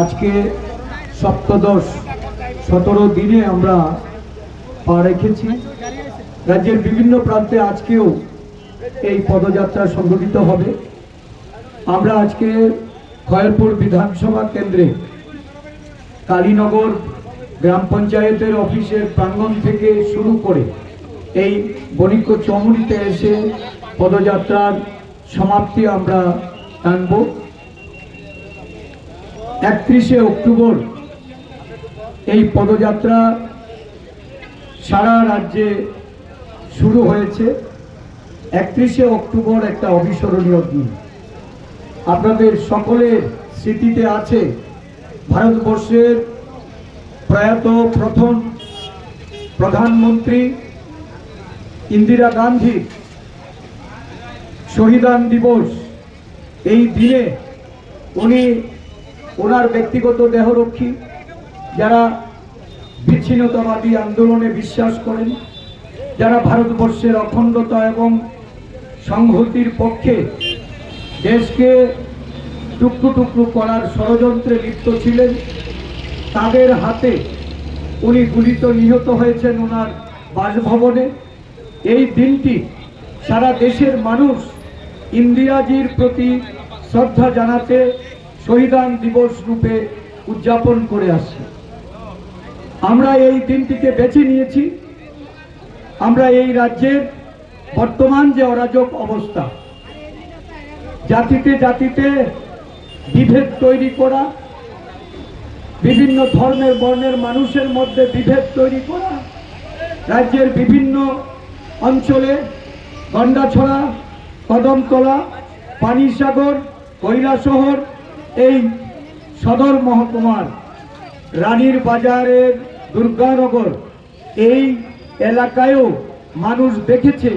আজকে সপ্তদশ সতেরো দিনে আমরা পা রেখেছি। রাজ্যের বিভিন্ন প্রান্তে আজকেও এই পদযাত্রা সংঘটিত হবে। আমরা আজকে খয়রপুর বিধানসভা কেন্দ্রে কালীনগর গ্রাম পঞ্চায়েতের অফিসের প্রাঙ্গণ থেকে শুরু করে এই বণিক্য চমুনিতে এসে পদযাত্রার সমাপ্তি আমরা টানব একত্রিশে অক্টোবর এই পদযাত্রা সারা রাজ্যে শুরু হয়েছে। একত্রিশে অক্টোবর একটা অবিস্মরণীয় দিন। আপনাদের সকলের স্মৃতিতে আছে ভারতবর্ষের প্রয়াত প্রথম প্রধানমন্ত্রী ইন্দিরা গান্ধী শহীদান দিবস এই দিনে উনি ওনার ব্যক্তিগত দেহরক্ষী, যারা বিচ্ছিন্নতাবাদী আন্দোলনে বিশ্বাস করেন, যারা ভারতবর্ষের অখণ্ডতা এবং সংহতির পক্ষে দেশকে টুকরো টুকরো করার ষড়যন্ত্রে লিপ্ত ছিলেন তাদের হাতে উনি গুলিত নিহত হয়েছেন ওনার বাসভবনে। এই দিনটি সারা দেশের মানুষ ইন্দিরাজির প্রতি শ্রদ্ধা জানাতে শহীদান দিবস রূপে উদযাপন করে আসছে। আমরা এই দিনটিকে বেছে নিয়েছি। আমরা এই রাজ্যের বর্তমান যে অরাজক অবস্থা, জাতিতে জাতিতে বিভেদ তৈরি করা বিভিন্ন ধর্মের, বর্ণের, মানুষের মধ্যে বিভেদ তৈরি করা, রাজ্যের বিভিন্ন অঞ্চলে গন্ডাছড়া কদমতলা পানিসাগর কৈলাসহর এই সদর মহকুমার রানীর বাজারের দুর্গানগর, এই এলাকায়ও মানুষ দেখেছে।